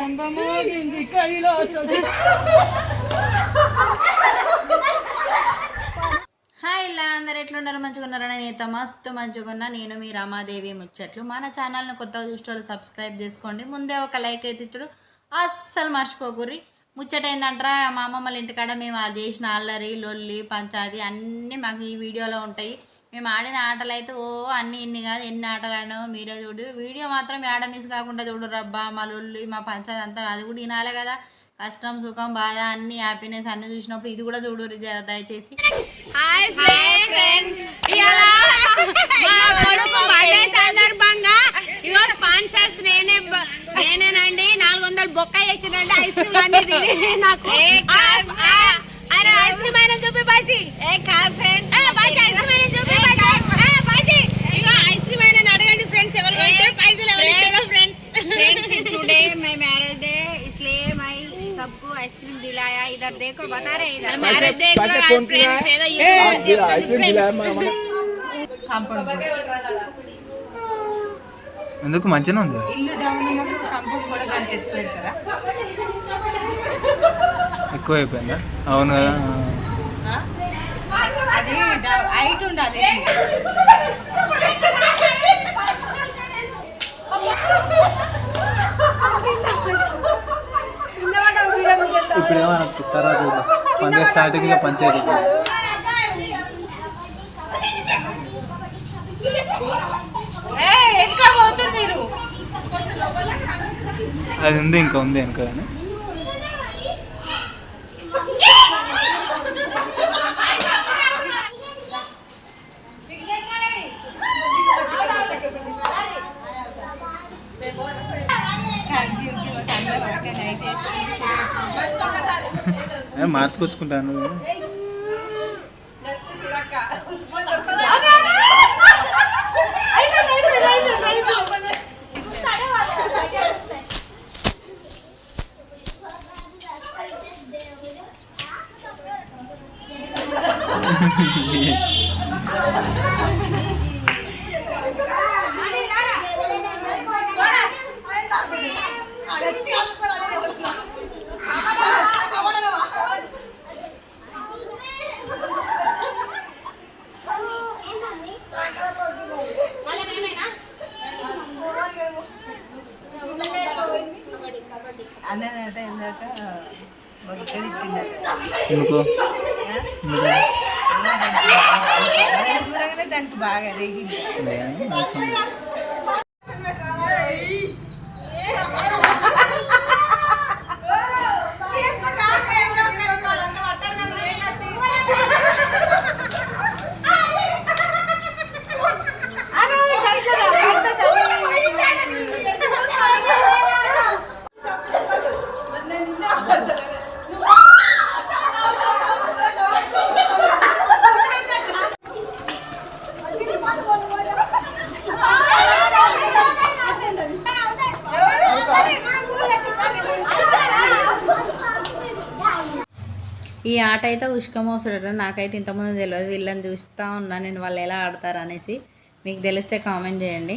చందమాగింది Kailasa hi ఇలా అందరు ఎట్లున్నారు? మంచిగా ఉన్నారా? మస్తు మంచిగా ఉన్నా. నేను మీ రమాదేవి ముచ్చట్లు. మన ఛానల్ని కొత్తగా చూసేవాళ్ళు సబ్స్క్రైబ్ చేసుకోండి. ముందే ఒక లైక్ అయితే ఇచ్చుడు. అస్సలు మర్చిపోకుర్రి. ముచ్చట ఏంటంటారా మా అమ్మమ్మల ఇంటికాడ మేము అది చేసిన అల్లరి లొల్లి పంచాది అన్నీ మాకు ఈ వీడియోలో ఉంటాయి. మేము ఆడిన ఆటలు అయితే ఓ అన్ని ఇన్ని కాదు ఎన్ని ఆటలు ఆడినామో మీరే చూడు. వీడియో మాత్రం ఏడ మిస్ కాకుండా చూడు రబ్బా మా లొల్లి మా పంచాది అంతా అది కూడా వినాలే కదా. కష్టం సుఖం బాధ అన్ని హ్యాపీనెస్ అన్ని చూసినప్పుడు ఇది కూడా చూడు దయచేసి. సందర్భంగా ఇగో స్పాన్సర్స్ నేనే నేనేనండి నాలుగు వందలు బొక్క చేసిందండి ఐస్ క్రీమ్ తిని నాకు. అరే ఐస్ క్రీమ్ అయినా చూపి బాజీ. ఏ ఫ్రెండ్స్ బాజీ आइसक्रीम दिलाया इधर देखो बता रहे इधर మ్యారేజ్ డే కూడా కాదు ఫ్రెండ్స్ ఏదో యూట్యూబ్ చెప్తుంది ఎందుకు మంచిగా ఉంది ఇల్లు డౌన్ ఉన్నప్పుడు కంపౌండ్ కూడా దాన్ని ఎత్తి పెడతారా ఎక్కువ అయిపోయిందా అవును కదా అది హైట్ ఉండాలి ఇప్పుడు ఏమన్నా తర్వాత పంచాయతీ పోతుంది మీరు? అది ఉంది ఇంకా ఉంది వెనక కానీ ఏ, మార్చుకొచ్చుకుంటాను. అన్నదంటే ఇందాక దానికి బాగా రేగింది ఈ ఆట అయితే ఉష్కమోసుడట. నాకైతే ఇంతకుముందు తెలియదు. వీళ్ళని చూస్తూ ఉన్నా నేను వాళ్ళు ఎలా ఆడతారు అనేసి. మీకు తెలిస్తే కామెంట్ చేయండి.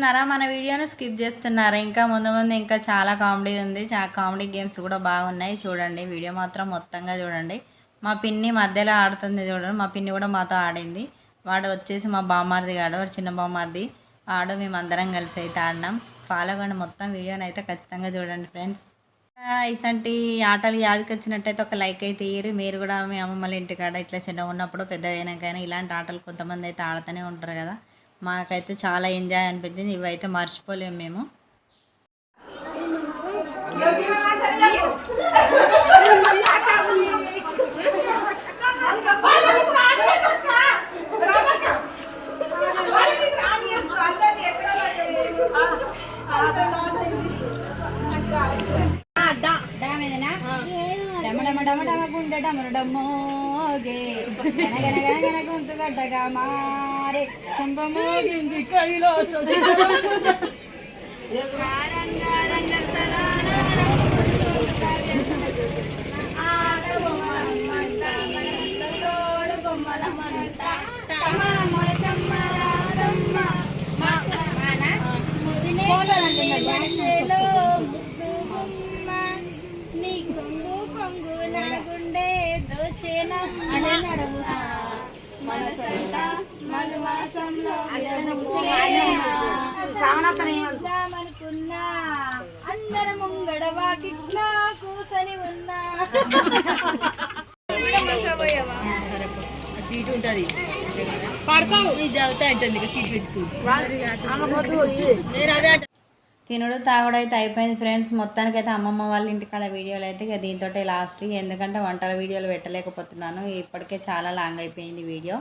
చూస్తున్నారా? మన వీడియోని స్కిప్ చేస్తున్నారా? ఇంకా ముందు ముందు ఇంకా చాలా కామెడీ ఉంది. చాలా కామెడీ గేమ్స్ కూడా బాగున్నాయి. చూడండి వీడియో మాత్రం మొత్తంగా చూడండి. మా పిన్ని మధ్యలో ఆడుతుంది చూడండి. మా పిన్ని కూడా మాతో ఆడింది. వాడు వచ్చేసి మా బామ్మారిది కాడు వాడు చిన్న బామ్మారిది. ఆడు మేము అందరం కలిసి అయితే ఆడినాం. ఫాలో కండి మొత్తం వీడియోని అయితే ఖచ్చితంగా చూడండి ఫ్రెండ్స్. ఇసంటి ఆటలు యాదికి వచ్చినట్టయితే ఒక లైక్ అయితే ఇయ్యరు. మీరు కూడా మీ అమ్మమ్మల ఇంటికాడ ఇట్లా చిన్నగా ఉన్నప్పుడు పెద్దగా అయినాకైనా ఇలాంటి ఆటలు కొంతమంది అయితే ఆడుతూనే ఉంటారు కదా. మాకైతే చాలా ఎంజాయ్ అనిపించింది. ఇవైతే మర్చిపోలేము మేము. డమ డమ డమ డమ గుండె డమర డమ్మోగే గన గన గన గన గొంతు గడ్డగా మారే కుంభమోగింది కైలాస అనుకున్నా అందరం ముంగడ వాకిట్లా కూసని ఉన్నా. తినుడు తాగుడు అయితే అయిపోయింది ఫ్రెండ్స్ మొత్తానికి అయితే అమ్మమ్మ వాళ్ళ ఇంటికాడ వీడియోలు అయితే ఇక దీంతో లాస్ట్ ఎందుకంటే వంటల వీడియోలు పెట్టలేకపోతున్నాను. ఇప్పటికే చాలా లాంగ్ అయిపోయింది వీడియో.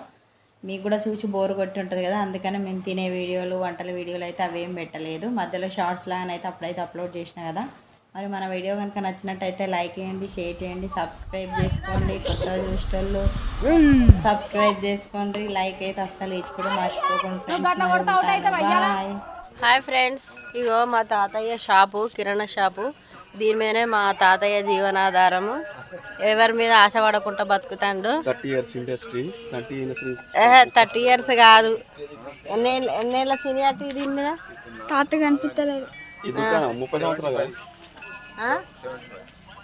మీకు కూడా చూసి బోర్ కొట్టి ఉంటుంది కదా అందుకని మేము తినే వీడియోలు వంటల వీడియోలు అయితే అవేం పెట్టలేదు. మధ్యలో షార్ట్స్ లాగానైతే అప్పుడైతే అప్లోడ్ చేసిన కదా. మరి మన వీడియో కనుక నచ్చినట్టయితే లైక్ చేయండి షేర్ చేయండి సబ్స్క్రైబ్ చేసుకోండి. కొత్త చూసేటోళ్ళు సబ్స్క్రైబ్ చేసుకోండి. లైక్ అయితే అస్సలు ఇచ్చుడు మర్చిపోకుండా బాయ్ హాయ్ ఫ్రెండ్స్ ఇగో మా తాతయ్య షాపు కిరాణా షాపు. దీని మీదనే మా తాతయ్య జీవనాధారము. ఎవరి మీద ఆశ పడకుండా బతుకుతాండు. Thirty years industry thirty thirty years కాదు. ఎన్ని ఎన్నేళ్ళ సీనియారిటీ దీని మీద? ఇది ముప్పై సంవత్సరాలు కదా?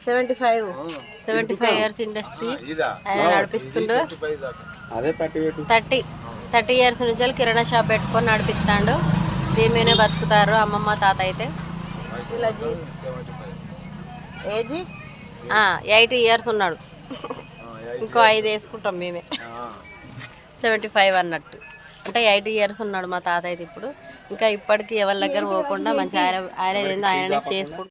Seventy five. Seventy five years industry. ఆయన నడిపిస్తుండు. థర్టీ థర్టీ ఇయర్స్ నుంచి కిరాణా షాప్ పెట్టుకొని నడిపిస్తాడు. దీని మీదనే బతుకుతారు అమ్మమ్మ తాత అయితే? ఇలా జీ. ఏజీ? ఎయిటీ ఇయర్స్ ఉన్నాడు. ఇంకో ఐదు వేసుకుంటాం మేమే. సెవెంటీ ఫైవ్ అన్నట్టు. అంటే ఎయిటీ ఇయర్స్ ఉన్నాడు మా తాత అయితే ఇప్పుడు. ఇంకా ఇప్పటికీ ఎవరి దగ్గర పోకుండా మంచి ఆయన ఆయన ఏందో ఆయననే చేసుకుంటాం